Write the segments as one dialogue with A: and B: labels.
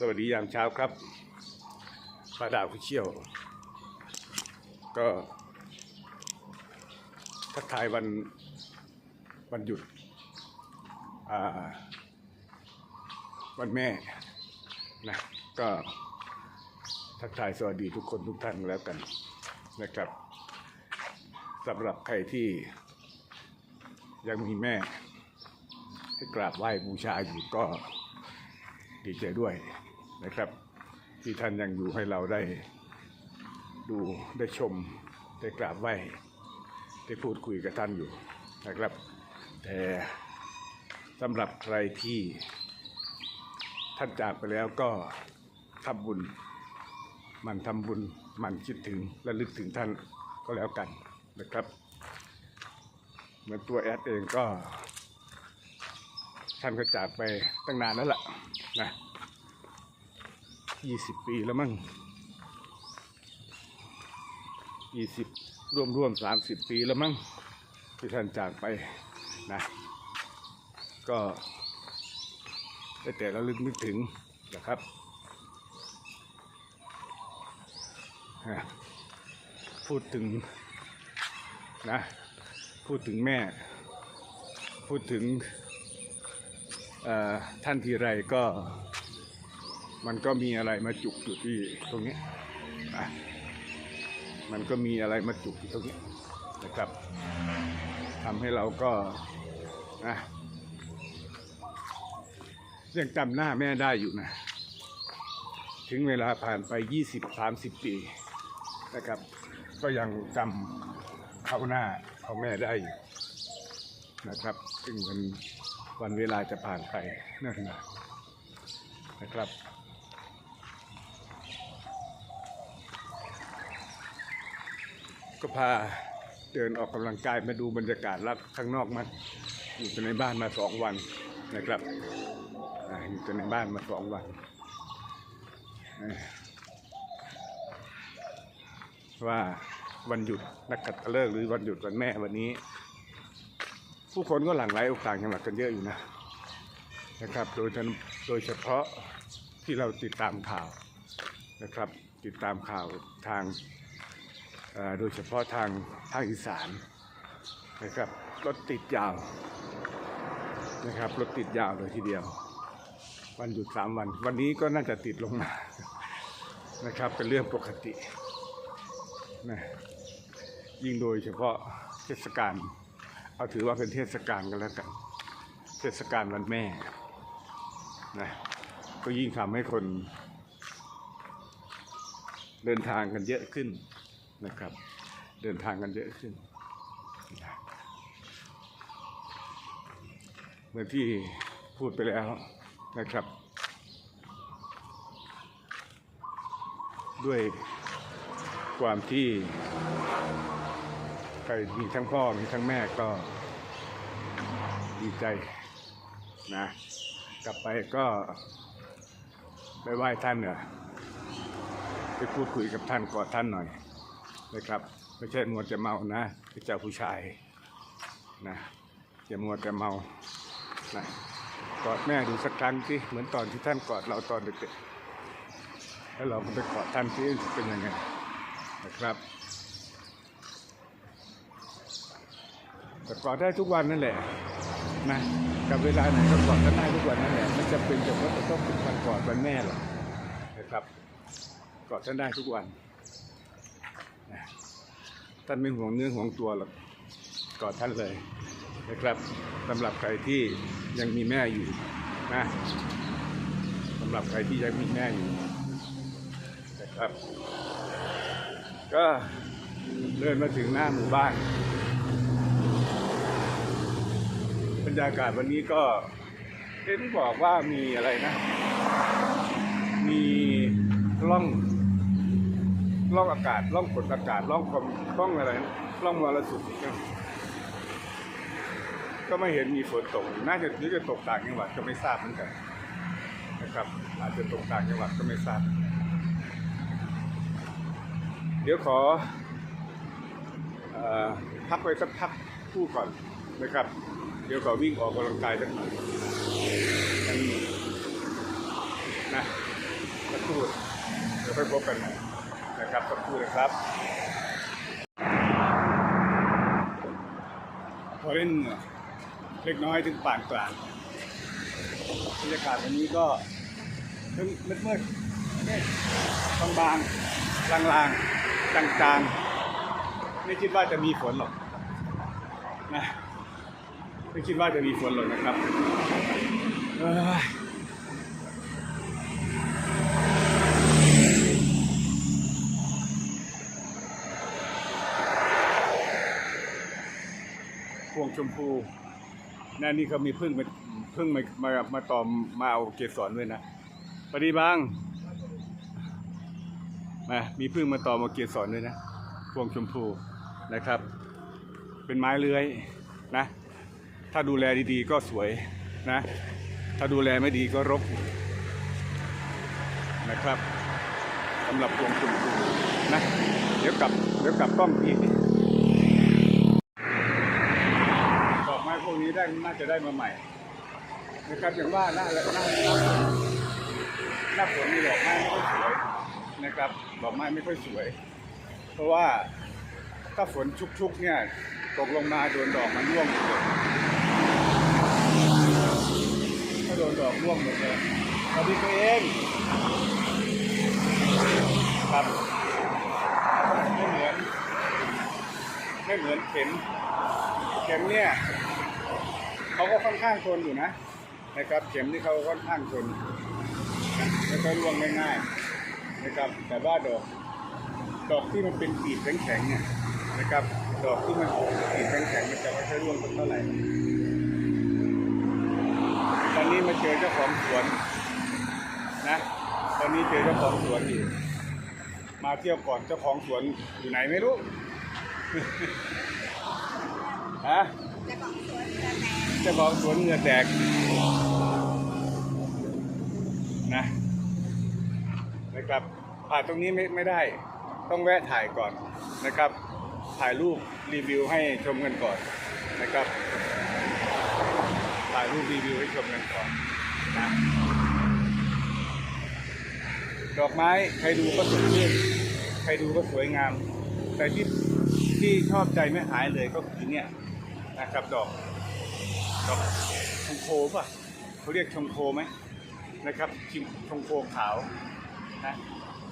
A: สวัสดียามเช้าครับป้าดาวคุเชี่ยว ก็ทักทายวันวันหยุดวันแม่นะก็ทักทายสวัสดีทุกคนทุกท่านแล้วกันนะครับสำหรับใครที่ยังมีแม่ให้กราบไหว้บูชาอยู่ก็ดีใจด้วย นะครับ ที่ท่านยังอยู่ให้เราได้ดูได้ชมได้กราบไหว้ได้พูดคุยกับท่านอยู่นะครับ แต่สำหรับใครที่ท่านจากไปแล้วก็ทำบุญ มันทำบุญมันคิดถึงและลึกถึงท่านก็แล้วกันนะครับ เหมือนตัวแอดเองก็ ท่านก็จากไปตั้งนานแล้วล่ะนะ ยี่สิบปีแล้วมั้งยี่สิบร่วมร่วมสามสิบปีแล้วมั้งที่ท่านจากไปนะ ก็ได้แต่เราลึกนึกถึงนะครับพูดถึงนะพูดถึงแม่ พูดถึงท่านทีไรก็ มันก็มีอะไรมาจุกอยู่ที่ตรงนี้อะมันก็มีอะไรมาจุกอยู่ตรงนี้นะครับทำให้เราก็นะยังจำหน้าแม่ได้อยู่นะ ถึงเวลาผ่านไป 20-30 ปีนะครับ ก็ยังจำเขาหน้าเขาแม่ได้อยู่นะครับ ซึ่งมันวันเวลาจะผ่านไปนิ่นนานนะครับ ก็พาเดินออกกำลังกายมาดูบรรยากาศรับข้างนอกมันอยู่ในบ้านมาสองวันนะครับอยู่ในบ้านมาสองวันว่าวันหยุดนักขัตฤกษ์หรือวันหยุดวันแม่วันนี้ ผู้คนก็หลั่งไหลออกต่างจังหวัดกันเยอะอยู่นะนะครับ โดยเฉโดยเฉพาะที่เราติดตามข่าวนะครับ ติดตามข่าวทาง โดยเฉพาะทางภาคอีสานนะครับรถติดยาวนะครับรถติดยาวเลยทีเดียว วันหยุดสามวัน วันนี้ก็น่าจะติดลงมานะครับเป็นเรื่องปกตินะยิ่งโดยเฉพาะเทศกาลเอาถือว่าเป็นเทศกาลกันแล้วกัน เทศกาลวันแม่นะก็ยิ่งทำให้คนเดินทางกันเยอะขึ้น นะครับ เดินทางกันเยอะขึ้นเหมือนที่พูดไปแล้วนะครับ ด้วยความที่ใครมีทั้งพ่อมีทั้งแม่ก็ดีใจนะ กลับไปก็ไปไหว้ท่านเนอไปพูดคุยกับท่านกอดท่านหน่อย นะครับ ไม่ใช่มัวจะเมานะเป็นเจ้าผู้ชายนะอย่ามัวแต่เมานะกอดแม่ดูสักครั้งสิเหมือนตอนที่ท่านกอดเราตอนเด็กๆแล้วเราก็ไปกอดท่านที่เป็นยังไงนะครับแต่กอดได้ทุกวันนั่นแหละนะกับเวลาไหนก็กอดกันได้ทุกวันนั่นแหละไม่จำเป็นจะว่าจะต้องเป็นวันกอดวันแม่หรอกนะครับกอดท่านได้ทุกวัน ท่านไม่ห่วงเนื้อห่วงตัวหรอกกอดท่านเลยนะครับสำหรับใครที่ยังมีแม่อยู่นะสำหรับใครที่ยังมีแม่อยู่นะครับ ก็เดินมาถึงหน้าหมู่บ้านบรรยากาศวันนี้ก็เห็นบอกว่ามีอะไรนะ มีร่อง ร่องอากาศร่องกดอากาศร่องความร่องอะไรร่องมรสุมก็ก็ไม่เห็นมีฝนตก น่าจะหรือจะตกต่างจังหวัดก็ไม่ทราบเหมือนกันนะครับ อาจจะตกต่างจังหวัดก็ไม่ทราบ เดี๋ยวขออพักไว้สักพักคู่ก่อนนะครับ เดี๋ยวขอวิ่งออกกำลังกายสักหน่อยกันนะอยพบกันใหม่ นะครับสักครู่นะครับ พอเล่นเล็กน้อยถึงปานกลางบรรยากาศวันนี้ก็เพิ่งมืดมืดๆเมฆบางๆลางๆจางๆ ไม่คิดว่าจะมีฝนหรอกนะไม่คิดว่าจะมีฝนหรอกนะครับเอ้ยพวง ชมพูนั่นนี่เขามีพึ่งมาพึ่งมามามาตอมมาเอาเกสรด้วยนะปฏิบังมามีพึ่งมาตอมเอาเกสรด้วยนะพวงชมพูนะครับ เป็นไม้เลื้อยนะ ถ้าดูแลดีๆก็สวยนะ ถ้าดูแลไม่ดีก็รกนะครับสำหรับพวงชมพูนะ เดี๋ยวกลับเดี๋ยวกลับกล้องทีอกไม้พว กน่าจะได้มาใหม่นะครับอย่างว่าหน้าหน้าหน้าหน้าฝนมีดอกไม้ไม่ค่อยสวยนะครับดอกไม้ไม่ค่อยสวย เพราะว่าถ้าฝนชุกๆเนี่ยตกลงมาโดนดอกมันร่วงหมดเลยถ้าโดนดอกร่วงหมดเลยสวัสดีตัวเองครับไม่เหมือนไม่เหมือนเข็มเข็มเนี่ย เขาก็ค่อนข้างทนอยู่นะนะครับ เข็มที่เขาค่อนข้างทนนะแล้วก็ร่วงง่ายๆนะครับ แต่ว่าดอก ดอกที่มันเป็นปีกแข็งๆเนี่ยนะครับ ดอกที่มันปีกแข็งๆมันจะไม่ค่อยร่วงเท่าไหร่ตอนนี้มาเจอเจ้าของสวนนะ ตอนนี้เจอเจ้าของสวนอยู่มาเที่ยวก่อนเจ้าของสวนอยู่ไหนไม่รู้ ฮะ
B: เรือก
A: เจ้าของสวนเหงื่อแตกนะนะครับผ่านตรงนี้ไม่ไม่ได้ ต้องแวะถ่ายก่อนนะครับ ถ่ายรูปรีวิวให้ชมกันก่อนนะครับ ถ่ายรูปรีวิวให้ชมกันก่อนนะดอกไม้ใครดูก็สดชื่นใครดูก็สวยงาม แต่ที่ที่ชอบใจไม่หายเลยก็คือเนี่ย นะครับดอกดอกชงโคป่ะเขาเรียกชงโคไหมนะครับชิมชงโคขาวนะ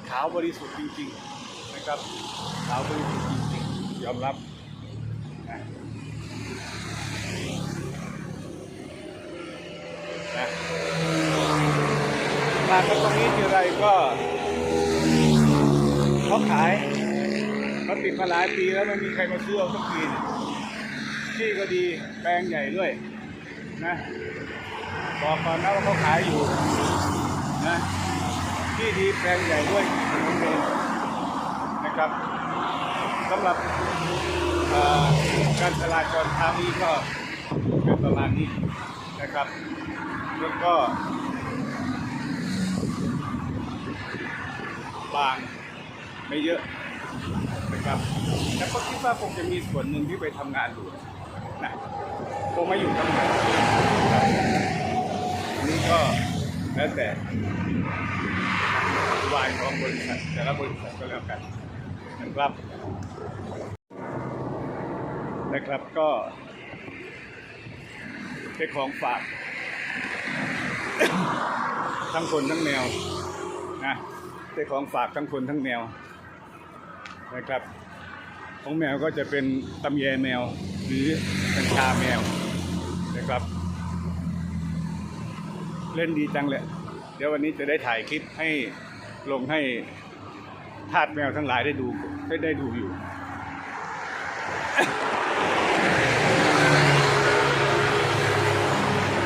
A: ขาวบริสุทธิ์จริง ๆนะครับ ขาวบริสุทธิ์จริงๆยอมรับนะนะมากันตรงนี้ทีไรก็เขาขายเขาติดมาหลายปีแล้วไม่มีใครมาซื้อเอาสักทีเนี่ย ที่ก็ดีแปลงใหญ่ด้วยนะบอกก่อนนะว่าเขาขายอยู่นะที่ดีแปลงใหญ่ด้วยนนเดินนะครับสำหรับการจราจรทางนี้ก็เป็นประมาณนี้นะครับแล้วก็บางไม่เยอะนะครับแล้วก็คิดว่าคงจะมีส่วนหนึ่งที่ไปทำงานอยู่ นะคงไม่อยู่ทั้งหมดอันนี้ก็แล้วแต่นโยบายของบริษัทแต่ละบริษัทก็แล้วกันนะครับนะครับก็เป็นของฝาก ทั้งคนทั้งแมวนะเป็นของฝากทั้งคนทั้งแมวนะครับ ของแมวก็จะเป็นตำแยแมวหรือกัญชาแมวนะครับ เล่นดีจังเลยเดี๋ยววันนี้จะได้ถ่ายคลิปให้ลงให้ทาสแมวทั้งหลายได้ดูได้ได้ดูอยู่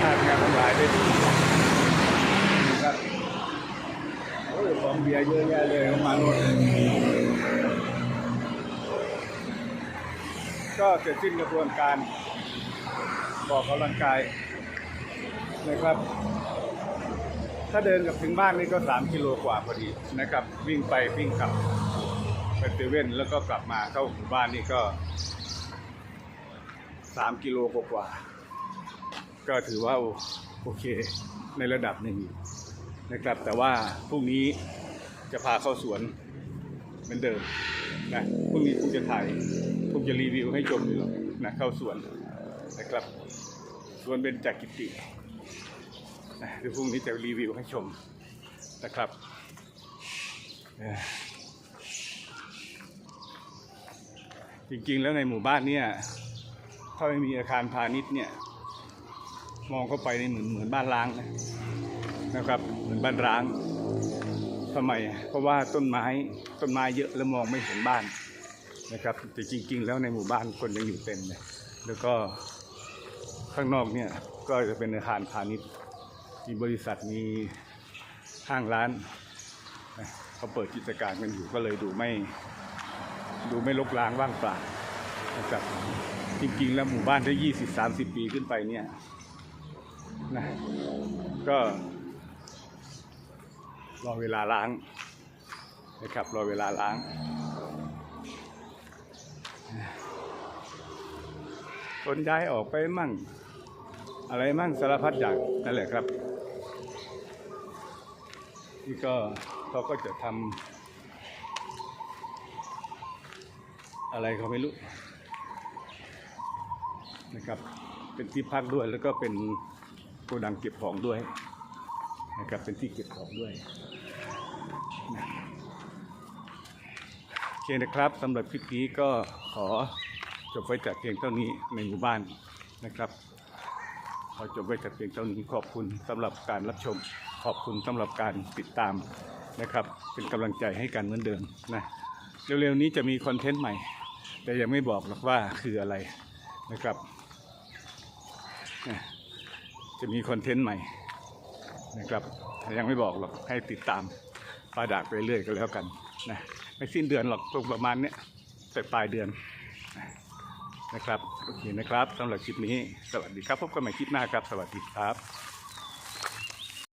A: ทาสแมวทั้งหลายได้ดูนะครับโอ้ยของเบียร์เยอะแยะเลยมาโน่น ก็เสร็จสิ้นกระบวนการบอกกำลังกายนะครับ ถ้าเดินกับถึงบ้านนี่ก็สามกิโลกว่าพอดีนะครับ วิ่งไปวิ่งกลับไปเซเว่นแล้วก็กลับมาเข้าหมู่บ้านนี่ก็สามกิโลกว่าก็ถือว่าโอเคในระดับหนึ่งนะครับ แต่ว่าพรุ่งนี้จะพาเข้าสวนเหมือนเดิมนะพรุ่งนี้ผมจะถ่าย ผมจะรีวิวให้ชมอยู่นะเข้าสวนนะครับสวนเป็นจากกิตินะเดี๋ยวพรุ่งนี้จะรีวิวให้ชมนะครับจริงๆแล้วในหมู่บ้านเนี่ยถ้าไม่มีอาคารพาณิชย์เนี่ยมองเข้าไปในเหมือนเหมือนบ้านร้างนะนะครับเหมือนบ้านร้างทำไมเพราะว่าต้นไม้ต้นไม้เยอะแล้วมองไม่เห็นบ้าน นะครับ แต่จริง ๆ แล้วในหมู่บ้านคนยังอยู่เต็มเลยแล้วก็ข้างนอกเนี่ยก็จะเป็นอาคารพาณิชย์มีบริษัทมีห้างร้านเขาเปิดกิจการกันอยู่ก็เลยดูไม่ดูไม่ลกล้างว่างเปล่านะครับจริงๆ แล้วหมู่บ้านถ้า20 30ปีขึ้นไปเนี่ยนะก็รอเวลาล้างนะครับรอเวลาล้าง คนย้ายออกไปมั่ง อะไรมั่งสารพัดอย่างนั่นแหละครับนี่ก็เขาก็จะทำอะไรเขาไม่รู้นะครับ เป็นที่พักด้วยแล้วก็เป็นโกดังเก็บของด้วยนะครับเป็นที่เก็บของด้วยโอเคนะครับสำหรับคลิปนี้ก็ขอ จบไว้แต่เพียงเท่านี้ในหมู่บ้านนะครับขอจบไว้แต่เพียงเท่านี้ขอบคุณสำหรับการรับชม ขอบคุณสำหรับการติดตามนะครับ เป็นกำลังใจให้กันเหมือนเดิมนะเร็วๆนี้จะมีคอนเทนต์ใหม่ แต่ยังไม่บอกหรอกว่าคืออะไรนะครับ จะมีคอนเทนต์ใหม่นะครับยังไม่บอกหรอกให้ติดตามปลาดากไปเรื่อยก็แล้วกันนะไม่สิ้นเดือนหรอกตรงประมาณเนี้ยปลายเดือน นะครับนี่นะครับสำหรับคลิปนี้ สวัสดีครับพบกันใหม่คลิปหน้าครับ สวัสดีครับ